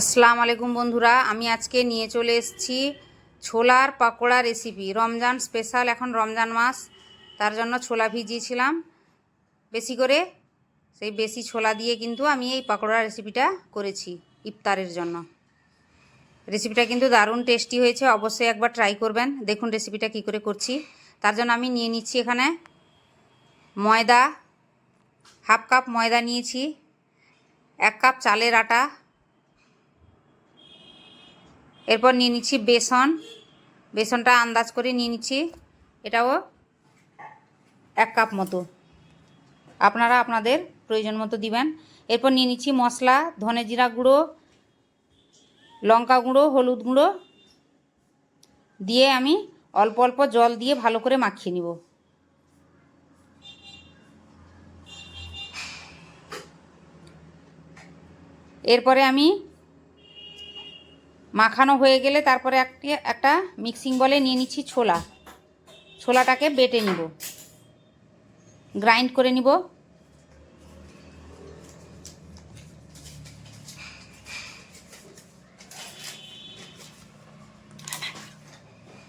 আসসালামু আলাইকুম বন্ধুরা, আমি আজকে নিয়ে চলে এসেছি ছোলার পাকোড়া রেসিপি রমজান স্পেশাল এখন রমজান মাস, তার জন্য ছোলা ভিজিয়েছিলাম। বেশি করে, সেই বেশি ছোলা দিয়ে কিন্তু আমি এই পাকোড়া রেসিপিটা করেছি ইফতারের জন্য। রেসিপিটা কিন্তু দারুণ টেস্টি হয়েছে, অবশ্যই একবার ট্রাই করবেন। দেখুন রেসিপিটা কি করে করছি। তার জন্য আমি নিয়ে নিচ্ছি এখানে ময়দা হাফ কাপ ময়দা নিয়েছি, এক কাপ চালের আটা এরপর নিয়ে নিচ্ছি বেসন। বেসনটা আন্দাজ করে নিয়ে নিচ্ছি। এটাও এক কাপ মতো। আপনারা আপনাদের প্রয়োজন মতো দিবেন। এরপর নিয়ে নিচ্ছি মশলা, ধনে জিরা গুঁড়ো, লঙ্কা গুঁড়ো, হলুদ গুঁড়ো। দিয়ে আমি অল্প অল্প জল দিয়ে ভালো করে মাখিয়ে নিব। এরপরে আমি মাখানো হয়ে গেলে তারপরে একটি, একটা মিক্সিং বলে নিয়ে নিচ্ছি ছোলা। ছোলাটাকে বেটে নিব। গ্রাইন্ড করে নিব।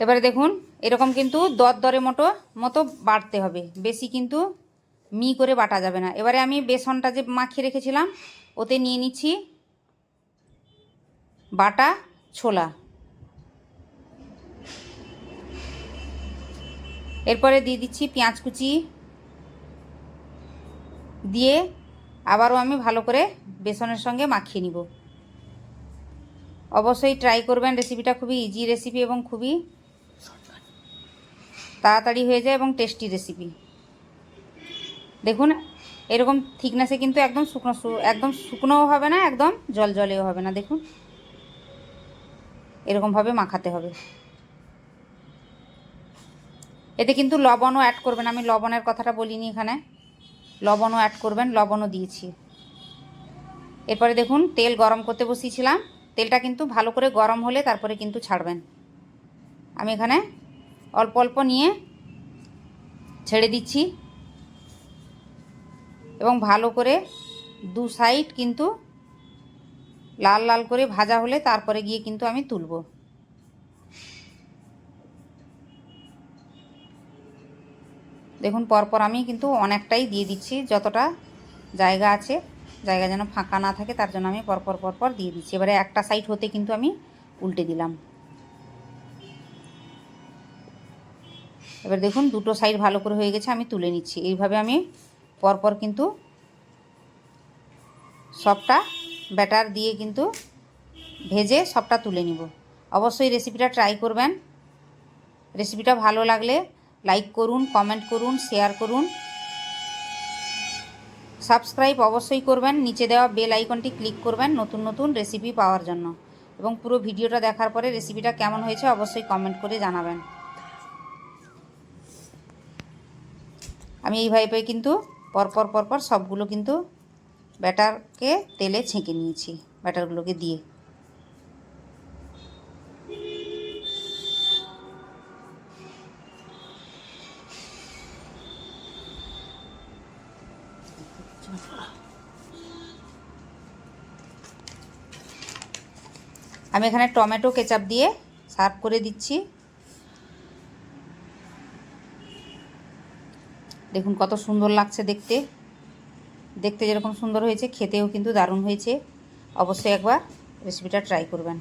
এবারে দেখুন, এরকম কিন্তু দর দরে মতো মতো বাটতে হবে। বেশি কিন্তু মি করে বাটা যাবে না। এবারে আমি বেসনটা যে মাখিয়ে রেখেছিলাম, ওতে নিয়ে নিচ্ছি বাটা। ছোলা। এরপরে দিয়ে দিচ্ছি পেঁয়াজ কুচি। দিয়ে আবারও আমি ভালো করে বেসনের সঙ্গে মাখিয়ে নিব। অবশ্যই ট্রাই করবেন রেসিপিটা খুবই ইজি রেসিপি এবং খুবই তাড়াতাড়ি হয়ে যায় এবং টেস্টি রেসিপি দেখুন, এরকম থিকনেসে কিন্তু একদম শুকনো একদম শুকনোও হবে না, একদম জল জলেও হবে না, দেখুন। এরকমভাবে মাখাতে হবে। এতে কিন্তু লবণও অ্যাড করবেন। আমি লবণের কথাটা বলিনি এখানে। লবণও অ্যাড করবেন, লবণও দিয়েছি। এরপরে দেখুন, তেল গরম করতে বসিয়েছিলাম। তেলটা কিন্তু ভালো করে গরম হলে তারপরে কিন্তু ছাড়বেন। আমি এখানে অল্প অল্প নিয়ে ছেড়ে দিচ্ছি। এবং ভালো করে দু সাইড কিন্তু লাল লাল করে ভাজা হলে তারপরে গিয়ে কিন্তু আমি তুলব। দেখুন, পরপর আমি কিন্তু অনেকটাই দিয়ে দিচ্ছি, যতটা জায়গা আছে, জায়গা যেন ফাঁকা না থাকে, তার জন্য আমি পরপর পরপর দিয়ে দিচ্ছি। এবারে একটা সাইড হতে কিন্তু আমি উল্টে দিলাম। এবার দেখুন, দুটো সাইড ভালো করে হয়ে গেছে, আমি তুলে নিচ্ছি। এইভাবে আমি পরপর কিন্তু সবটা ব্যাটার দিয়ে কিন্তু ভেজে সবটা তুলে নিব। অবশ্যই রেসিপিটা ট্রাই করবেন। রেসিপিটা ভালো লাগলে লাইক করুন কমেন্ট করুন শেয়ার করুন। সাবস্ক্রাইব অবশ্যই করবেন, নিচে দেওয়া বেল আইকনটি ক্লিক করবেন নতুন নতুন রেসিপি পাওয়ার জন্য। এবং পুরো ভিডিওটা দেখার পরে রেসিপিটা কেমন হয়েছে অবশ্যই কমেন্ট করে জানাবেন। আমি এইভাবে কিন্তু পরপর পরপর সবগুলো কিন্তু ব্যাটারকে তেলে ছেঁকে নিয়েছি, ব্যাটারগুলোকে দিয়ে। আমি এখানে টমেটো, কেচাপ দিয়ে সার্ভ করে দিচ্ছি। দেখুন কত সুন্দর লাগছে দেখতে। দেখতে যেরকম সুন্দর হয়েছে খেতেও কিন্তু দারুণ হয়েছে। অবশ্যই একবার রেসিপিটা ট্রাই করবেন।